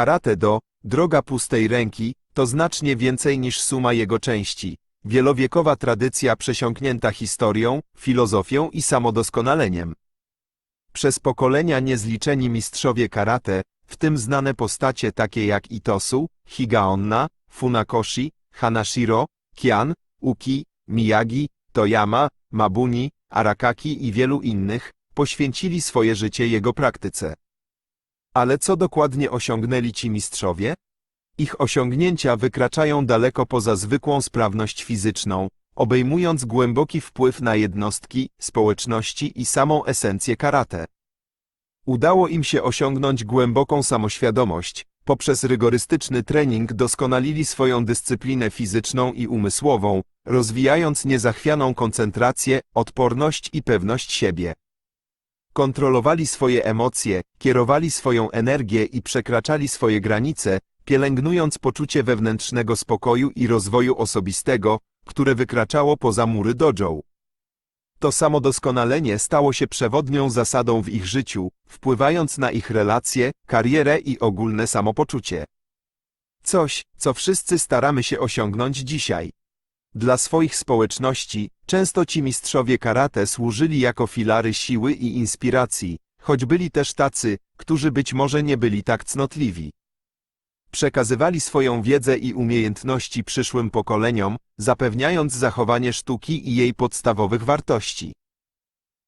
Karate do Droga pustej ręki to znacznie więcej niż suma jego części. Wielowiekowa tradycja przesiąknięta historią, filozofią i samodoskonaleniem. Przez pokolenia niezliczeni mistrzowie karate, w tym znane postacie takie jak Itosu, Higaonna, Funakoshi, Hanashiro, Kian, Uki, Miyagi, Toyama, Mabuni, Arakaki i wielu innych, poświęcili swoje życie jego praktyce. Ale co dokładnie osiągnęli ci mistrzowie? Ich osiągnięcia wykraczają daleko poza zwykłą sprawność fizyczną, obejmując głęboki wpływ na jednostki, społeczności i samą esencję karate. Udało im się osiągnąć głęboką samoświadomość, poprzez rygorystyczny trening doskonalili swoją dyscyplinę fizyczną i umysłową, rozwijając niezachwianą koncentrację, odporność i pewność siebie. Kontrolowali swoje emocje, kierowali swoją energię i przekraczali swoje granice, pielęgnując poczucie wewnętrznego spokoju i rozwoju osobistego, które wykraczało poza mury dojo. To samo doskonalenie stało się przewodnią zasadą w ich życiu, wpływając na ich relacje, karierę i ogólne samopoczucie. Coś, co wszyscy staramy się osiągnąć dzisiaj. Dla swoich społeczności, często ci mistrzowie karate służyli jako filary siły i inspiracji, choć byli też tacy, którzy być może nie byli tak cnotliwi. Przekazywali swoją wiedzę i umiejętności przyszłym pokoleniom, zapewniając zachowanie sztuki i jej podstawowych wartości.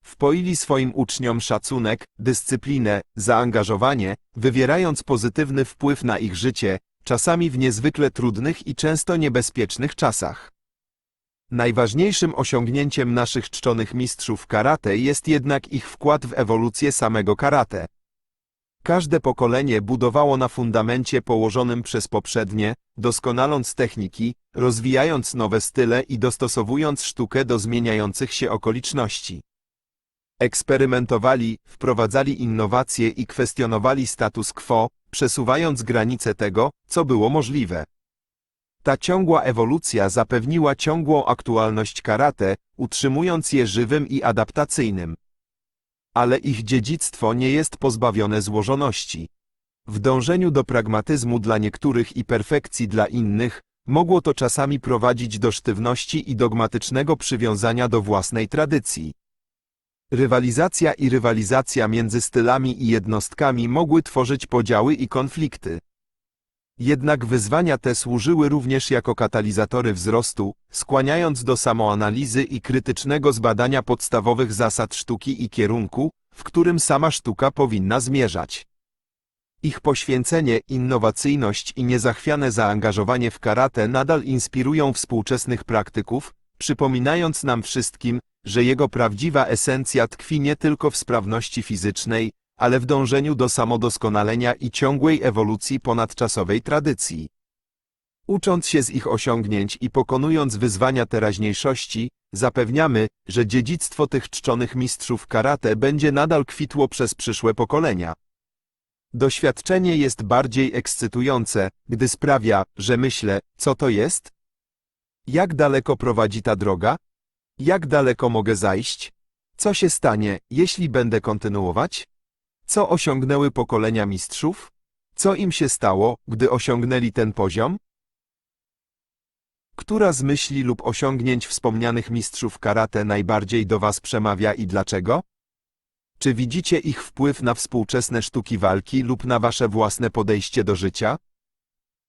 Wpoili swoim uczniom szacunek, dyscyplinę, zaangażowanie, wywierając pozytywny wpływ na ich życie, czasami w niezwykle trudnych i często niebezpiecznych czasach. Najważniejszym osiągnięciem naszych czczonych mistrzów karate jest jednak ich wkład w ewolucję samego karate. Każde pokolenie budowało na fundamencie położonym przez poprzednie, doskonaląc techniki, rozwijając nowe style i dostosowując sztukę do zmieniających się okoliczności. Eksperymentowali, wprowadzali innowacje i kwestionowali status quo, przesuwając granice tego, co było możliwe. Ta ciągła ewolucja zapewniła ciągłą aktualność karate, utrzymując je żywym i adaptacyjnym. Ale ich dziedzictwo nie jest pozbawione złożoności. W dążeniu do pragmatyzmu dla niektórych i perfekcji dla innych, mogło to czasami prowadzić do sztywności i dogmatycznego przywiązania do własnej tradycji. Rywalizacja i rywalizacja między stylami i jednostkami mogły tworzyć podziały i konflikty. Jednak wyzwania te służyły również jako katalizatory wzrostu, skłaniając do samoanalizy i krytycznego zbadania podstawowych zasad sztuki i kierunku, w którym sama sztuka powinna zmierzać. Ich poświęcenie, innowacyjność i niezachwiane zaangażowanie w karate nadal inspirują współczesnych praktyków, przypominając nam wszystkim, że jego prawdziwa esencja tkwi nie tylko w sprawności fizycznej, ale w dążeniu do samodoskonalenia i ciągłej ewolucji ponadczasowej tradycji. Ucząc się z ich osiągnięć i pokonując wyzwania teraźniejszości, zapewniamy, że dziedzictwo tych czczonych mistrzów karate będzie nadal kwitło przez przyszłe pokolenia. Doświadczenie jest bardziej ekscytujące, gdy sprawia, że myślę, co to jest? Jak daleko prowadzi ta droga? Jak daleko mogę zajść? Co się stanie, jeśli będę kontynuować? Co osiągnęły pokolenia mistrzów? Co im się stało, gdy osiągnęli ten poziom? Która z myśli lub osiągnięć wspomnianych mistrzów karate najbardziej do Was przemawia i dlaczego? Czy widzicie ich wpływ na współczesne sztuki walki lub na Wasze własne podejście do życia?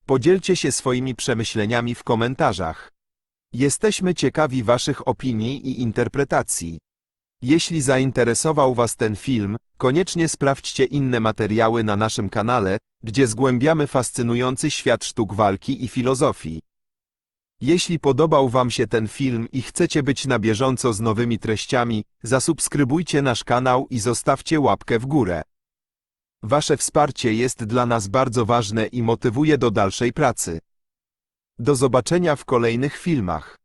Podzielcie się swoimi przemyśleniami w komentarzach. Jesteśmy ciekawi Waszych opinii i interpretacji. Jeśli zainteresował Was ten film, koniecznie sprawdźcie inne materiały na naszym kanale, gdzie zgłębiamy fascynujący świat sztuk walki i filozofii. Jeśli podobał Wam się ten film i chcecie być na bieżąco z nowymi treściami, zasubskrybujcie nasz kanał i zostawcie łapkę w górę. Wasze wsparcie jest dla nas bardzo ważne i motywuje do dalszej pracy. Do zobaczenia w kolejnych filmach.